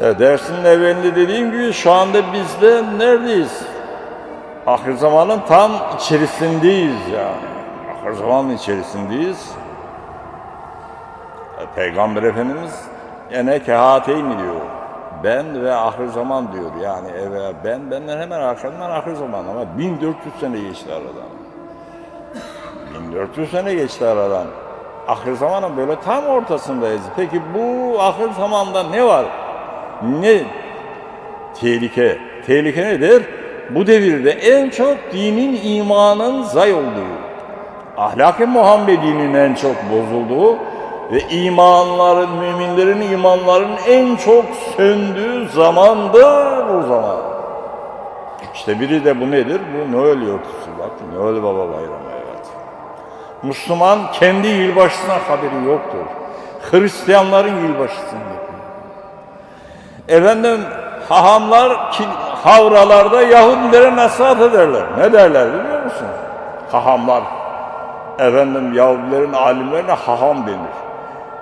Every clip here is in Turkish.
E, dersin evvelinde dediğim gibi şu anda biz de neredeyiz? Ahir zamanın tam içerisindeyiz yani. Ahir zamanın içerisindeyiz. E, Peygamber Efendimiz ene kehateyn diyor. Ben ve ahir zaman diyor. Yani eve ben benden hemen arkamdan ahir zaman ama 1400 sene geçti aradan. 1400 sene geçti aradan. Ahir zamanın böyle tam ortasındayız. Peki bu ahir zamanda ne var? Ne tehlike? Tehlike nedir? Bu devirde en çok dinin, imanın zay olduğu, ahlak-ı Muhammedi'nin en çok bozulduğu ve imanların, müminlerin imanların en çok söndüğü zamandır bu zaman. İşte biri de bu nedir? Bu Noel yortusu. Bak Noel Baba Bayramı evet. Müslüman kendi yılbaşısına haberi yoktur. Hristiyanların yılbaşısını yapıyor. Efendim hahamlar havralarda Yahudilere nasihat ederler. Ne derler biliyor musun? Hahamlar. Efendim Yahudilerin alimlerine haham denir.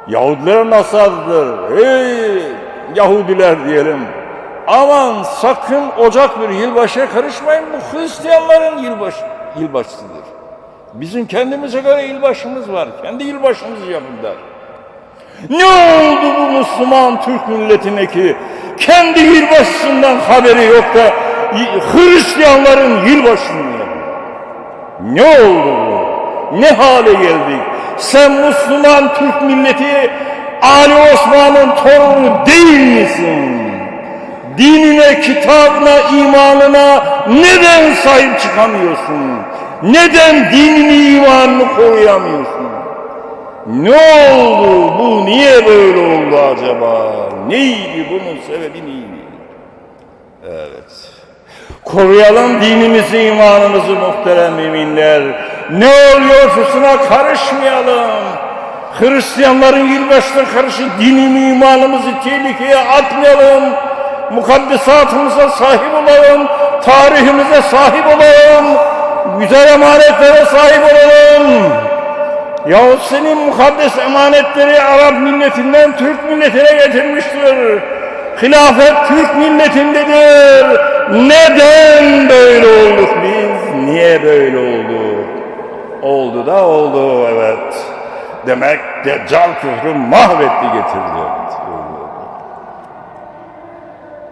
Yahudilere nasihat eder. Ey Yahudiler diyelim. Aman sakın ocak bir yılbaşıya karışmayın. Bu Hristiyanların yılbaşı, yılbaşısıdır. Bizim kendimize göre yılbaşımız var. Kendi yılbaşımızı yapın der. Ne oldu bu Müslüman Türk milletine ki kendi yılbaşısından haberi yok da Hristiyanların yılbaşını? Ne oldu bu? Ne hale geldik? Sen Müslüman Türk milleti Ali Osman'ın torunu değil misin? Dinine, kitabına, imanına neden sahip çıkamıyorsun? Neden dinini, imanını koruyamıyorsun? Ne oldu? Bu niye böyle oldu acaba? Neydi bunun sebebi neydi? Evet. Koruyalım dinimizi, imanımızı muhterem müminler. Ne oluyor fısına karışmayalım. Hristiyanların yılbaşına karşı dinimi, imanımızı tehlikeye atmayalım. Mukaddesatımıza sahip olalım. Tarihimize sahip olalım. Güzel emanetlere sahip olalım. Yahut senin mukaddes emanetleri Arap milletinden Türk milletine getirmiştir. Hilafet Türk milletindedir. Neden böyle olduk biz? Niye böyle oldu? Oldu da oldu evet. Demek Deccal küfrü mahvetti getirdi.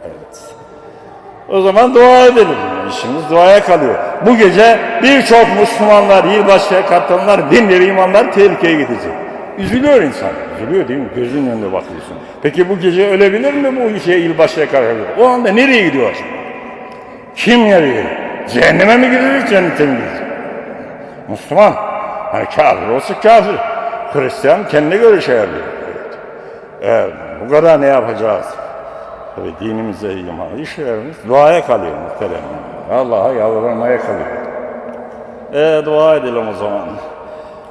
Evet. O zaman dua edelim. İşimiz duaya kalıyor. Bu gece birçok Müslümanlar, yılbaşıya katılanlar, dinleri, imanlar tehlikeye gidecek. Üzülüyor insan. Üzülüyor değil mi? Gözünün önünde bakıyorsun. Peki bu gece ölebilir mi bu işe yılbaşıya karşı? O anda nereye gidiyor acaba? Kim nereye? Cehenneme mi gidecek, cennete mi gidecek? Müslüman. Hani kafir olsa kafir. Hristiyan kendine göre şey yapıyor. Evet. evet. Bu kadar ne yapacağız? Tabi dinimize iman, işlerimiz duaya kalıyor muhterem. Allah'a yalvarmaya kalıyor. E dua edelim o zaman.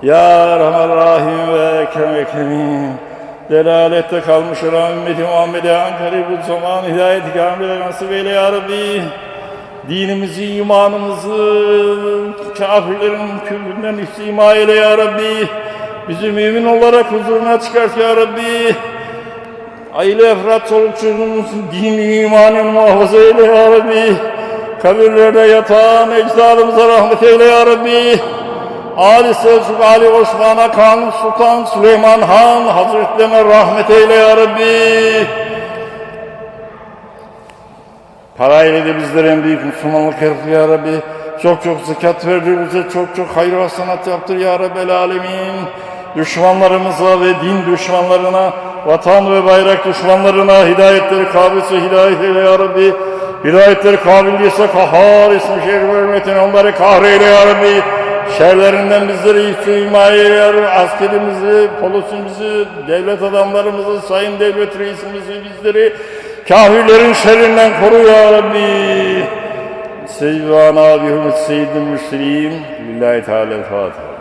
Ya Rahman Rahim ve Ekrem Ekremin. Delalette kalmış olan ümmeti Muhammed'e Ankara bu zaman hidayet-i kamile nasip eyle ya Rabbi. Dinimizi, imanımızı kafirlerin küfründen istima eyle ya Rabbi. Bizi mümin olarak huzuruna çıkart ya Rabbi. Aile efrat çoluk çocuğumuzun dini imanını muhafaza eyle ya Rabbi. Kabirlerde yatan ecdadımıza rahmet eyle ya Rabbi. Ali Selçuk, Ali Osman'a, Kanuni Sultan, Süleyman Han Hazretlerine rahmet eyle ya Rabbi. Parayla da bizlere en büyük Müslümanlık yaptır ya Rabbi. Çok çok zekat verdir bize, çok çok hayır ve sanat yaptır ya Rabbel Alemin. Düşmanlarımıza ve din düşmanlarına, vatan ve bayrak düşmanlarına hidayetleri kabilse hidayet eyle ya Rabbi. Hidayetleri kabil değilse kahhar ismi şerif hürmetine onları kahreyle ya Rabbi. Şerlerinden bizleri himaye eyle. Askerimizi, polisimizi, devlet adamlarımızı, sayın devlet reisimizi, bizleri kafirlerin şerrinden koru ya Rabbi. Seyyidana bi hürmet seyyidil mürselin. Lillahi Teala Fatiha.